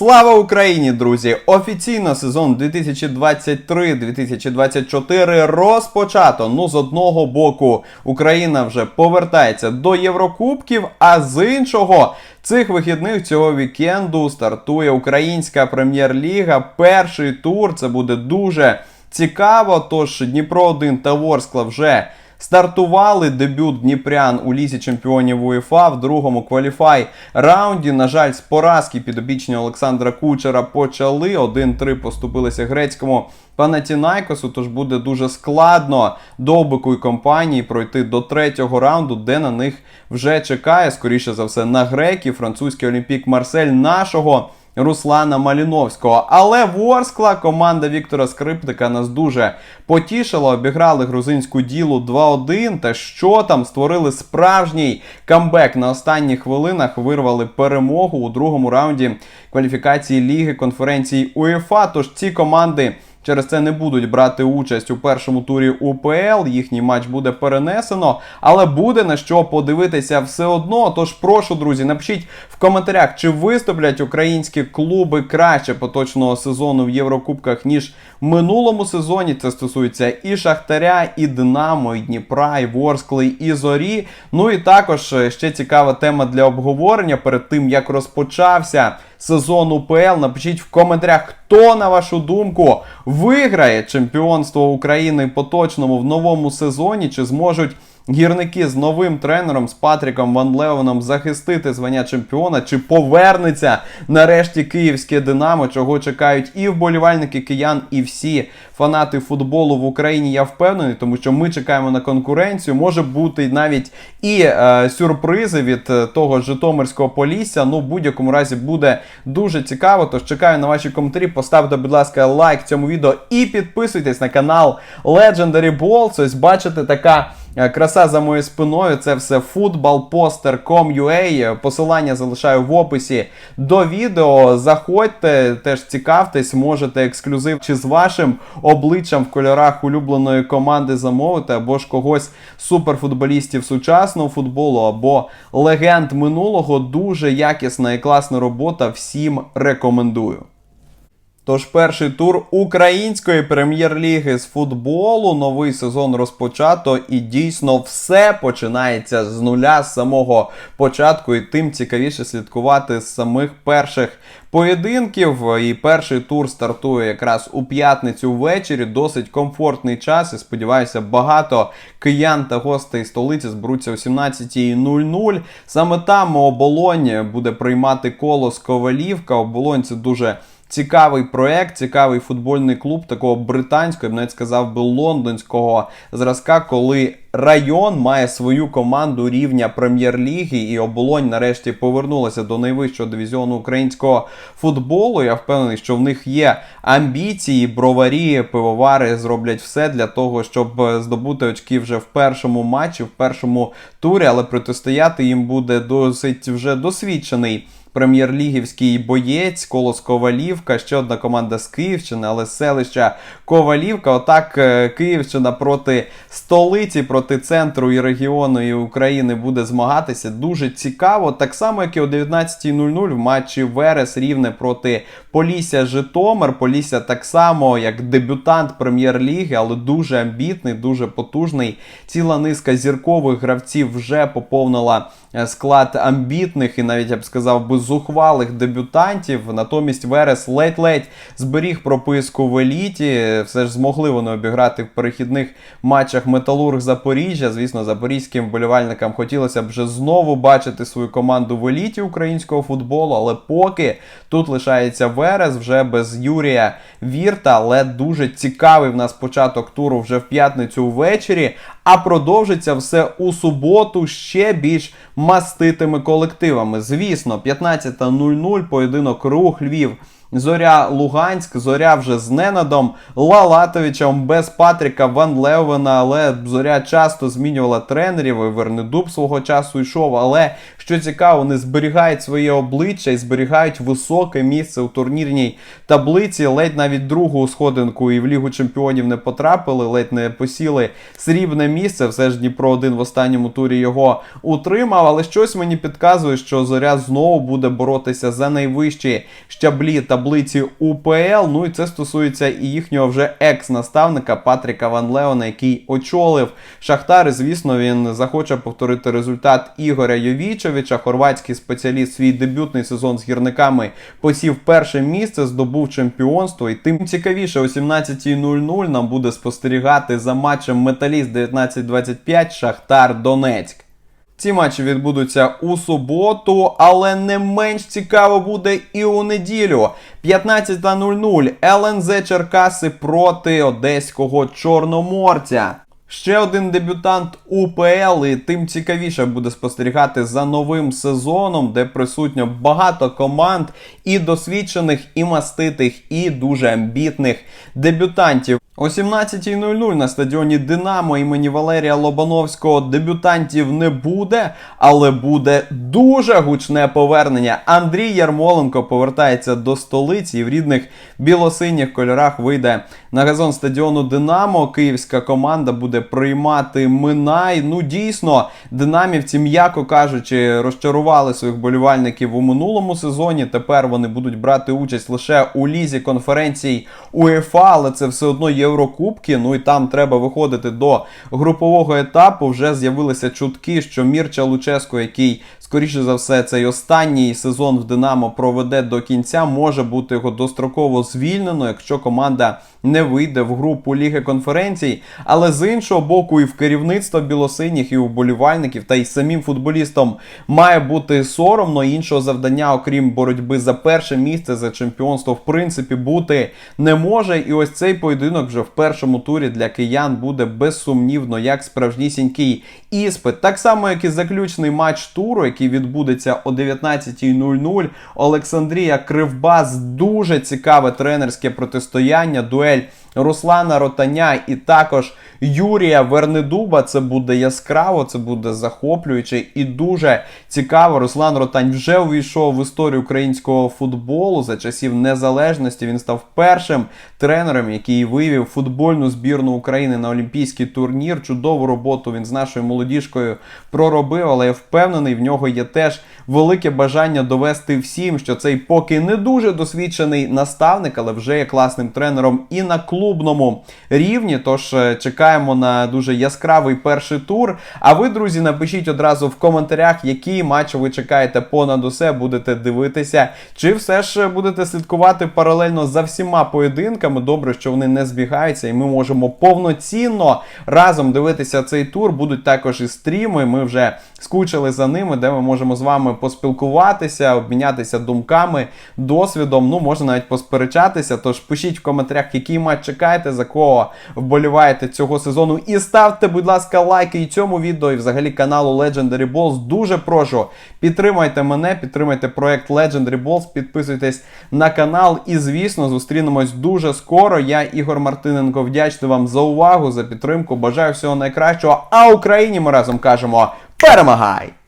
Слава Україні, друзі! Офіційно сезон 2023-2024 розпочато. Ну, з одного боку, Україна вже повертається до Єврокубків, а з іншого, цих вихідних цього вікенду стартує українська прем'єр-ліга. Перший тур. Це буде дуже цікаво. Тож Дніпро 1 та Ворскла вже. Стартували дебют Дніпрян у лізі чемпіонів УЄФА в другому кваліфай раунді. На жаль, з поразки підопічні Олександра Кучера почали. 1-3 поступилися грецькому Панатінайкосу. Тож буде дуже складно довбику і компанії пройти до третього раунду, де на них вже чекає, скоріше за все, на греків, французький Олімпік Марсель нашого. Руслана Маліновського. Але Ворскла, команда Віктора Скрипника нас дуже потішила. Обіграли грузинську ділу 2-1. Та що там створили справжній камбек на останніх хвилинах. Вирвали перемогу у другому раунді кваліфікації Ліги конференції УЄФА. Тож ці команди. Через це не будуть брати участь у першому турі УПЛ. Їхній матч буде перенесено, але буде на що подивитися все одно. Тож прошу, друзі, напишіть в коментарях, чи виступлять українські клуби краще поточного сезону в Єврокубках ніж минулому сезоні. Це стосується і Шахтаря, і Динамо, і Дніпра, і Ворскли, і Зорі. Ну і також е, ще цікава тема для обговорення перед тим, як розпочався сезон УПЛ. Напишіть в коментарях, хто, на вашу думку, виграє чемпіонство України поточному в новому сезоні, чи зможуть. Гірники з новим тренером з Патріком Ван Леоном захистити звання чемпіона, чи повернеться нарешті київське Динамо, чого чекають і вболівальники киян, і всі фанати футболу в Україні. Я впевнений, тому що ми чекаємо на конкуренцію. Може бути навіть і е, сюрпризи від е, того Житомирського полісся. Ну, в будь-якому разі буде дуже цікаво. Тож чекаю на ваші коментарі. Поставте, будь ласка, лайк цьому відео і підписуйтесь на канал Legendary Balls. Ось бачите, така. Е, Краса за моєю спиною, це все footballposter.com.ua. Посилання залишаю в описі до відео. Заходьте, теж цікавтесь, можете ексклюзив чи з вашим обличчям в кольорах улюбленої команди замовити, або ж когось суперфутболістів сучасного футболу, або легенд минулого. Дуже якісна і класна робота. Всім рекомендую. Тож перший тур української прем'єр-ліги з футболу. Новий сезон розпочато, і дійсно все починається з нуля з самого початку. І тим цікавіше слідкувати з самих перших поєдинків. І перший тур стартує якраз у п'ятницю ввечері. Досить комфортний час. І сподіваюся, багато киян та гостей столиці зберуться о 17.00. Саме там оболонь буде приймати колос Ковалівка. Оболонь це дуже. Цікавий проект, цікавий футбольний клуб такого британського, я б навіть сказав би лондонського зразка, коли район має свою команду рівня прем'єр-ліги, і оболонь нарешті повернулася до найвищого дивізіону українського футболу. Я впевнений, що в них є амбіції, броварі, пивовари зроблять все для того, щоб здобути очки вже в першому матчі, в першому турі, але протистояти їм буде досить вже досвідчений прем'єр-лігівський боєць, колос Ковалівка, ще одна команда з Київщини, але з селища Ковалівка. Отак е, Київщина проти столиці, проти центру і регіону і України буде змагатися. Дуже цікаво. Так само, як і о 19.00 в матчі Верес Рівне проти Полісся Житомир. Полісся так само, як дебютант прем'єр-ліги, але дуже амбітний, дуже потужний. Ціла низка зіркових гравців вже поповнила склад амбітних і навіть я б сказав би зухвалих дебютантів. Натомість Верес ледь-ледь зберіг прописку в еліті. Все ж змогли вони обіграти в перехідних матчах Металург Запоріжжя. Звісно, запорізьким вболівальникам хотілося б вже знову бачити свою команду в еліті українського футболу, але поки тут лишається Верес вже без Юрія Вірта, але дуже цікавий в нас початок туру вже в п'ятницю ввечері. А продовжиться все у суботу ще більш маститими колективами. Звісно, 15.00 поєдинок рух Львів. Зоря Луганськ, зоря вже з Ненадом, Лалатовичем, без Патріка Ван Левена, але зоря часто змінювала тренерів. і Вернедуб свого часу йшов. Але що цікаво, вони зберігають своє обличчя і зберігають високе місце у турнірній таблиці. Ледь навіть другу сходинку і в Лігу Чемпіонів не потрапили, ледь не посіли срібне місце. Все ж Дніпро 1 в останньому турі його утримав. Але щось мені підказує, що зоря знову буде боротися за найвищі щаблі таблиці УПЛ. Ну і це стосується і їхнього вже екс-наставника Патріка Ван Леона, який очолив Шахтар. І, звісно, він захоче повторити результат Ігоря Йовічевича. Хорватський спеціаліст свій дебютний сезон з гірниками посів перше місце, здобув чемпіонство. І тим цікавіше, о 17.00 нам буде спостерігати за матчем Металіст 1925 Шахтар Донецьк. Ці матчі відбудуться у суботу, але не менш цікаво буде і у неділю. 15.00 ЛНЗ Черкаси проти одеського Чорноморця. Ще один дебютант УПЛ, і тим цікавіше буде спостерігати за новим сезоном, де присутньо багато команд і досвідчених, і маститих, і дуже амбітних дебютантів. О 17.00 на стадіоні Динамо імені Валерія Лобановського дебютантів не буде, але буде дуже гучне повернення. Андрій Ярмоленко повертається до столиці і в рідних білосиніх кольорах вийде на газон стадіону Динамо. Київська команда буде приймати Минай. Ну дійсно, динамівці, м'яко кажучи, розчарували своїх болівальників у минулому сезоні. Тепер вони будуть брати участь лише у лізі конференцій УЄФА, але це все одно Єврокубки. Ну і там треба виходити до групового етапу. Вже з'явилися чутки, що Мірча Луческо, який скоріше за все цей останній сезон в Динамо проведе до кінця, може бути його достроково звільнено, якщо команда не вийде в групу Ліги конференцій. Але з іншого боку, і в керівництва білосиніх, і у болівальників, та й самим футболістам має бути соромно. Іншого завдання, окрім боротьби за перше місце за чемпіонство, в принципі, бути не може. І ось цей поєдинок вже в першому турі для киян буде безсумнівно як справжнісінький іспит. Так само, як і заключний матч туру, який відбудеться о 19.00. Олександрія Кривбас дуже цікаве тренерське протистояння. Дуель Руслана Ротаня і також Юрія Вернедуба. Це буде яскраво, це буде захоплююче і дуже цікаво. Руслан Ротань вже увійшов в історію українського футболу за часів незалежності. Він став першим тренером, який вивів футбольну збірну України на олімпійський турнір. Чудову роботу він з нашою молодіжкою проробив, але я впевнений, в нього є теж велике бажання довести всім, що цей поки не дуже досвідчений наставник, але вже є класним тренером і на клубному рівні. Тож е, чекаємо на дуже яскравий перший тур. А ви, друзі, напишіть одразу в коментарях, які матчі ви чекаєте понад усе, будете дивитися, чи все ж будете слідкувати паралельно за всіма поєдинками. Добре, що вони не збігаються, і ми можемо повноцінно разом дивитися цей тур. Будуть також і стріми. Ми вже скучили за ними, де ми можемо з вами поспілкуватися, обмінятися думками, досвідом. Ну, можна навіть посперечатися. Тож пишіть в коментарях, який матч чекаєте, за кого вболіваєте цього сезону. І ставте, будь ласка, лайки і цьому відео, і взагалі каналу Legendary Balls. Дуже прошу. Підтримайте мене, підтримайте проект Legendary Balls, підписуйтесь на канал. І, звісно, зустрінемось дуже скоро. Я, Ігор Мартиненко, вдячний вам за увагу, за підтримку. Бажаю всього найкращого. А Україні ми разом кажемо Paramarai.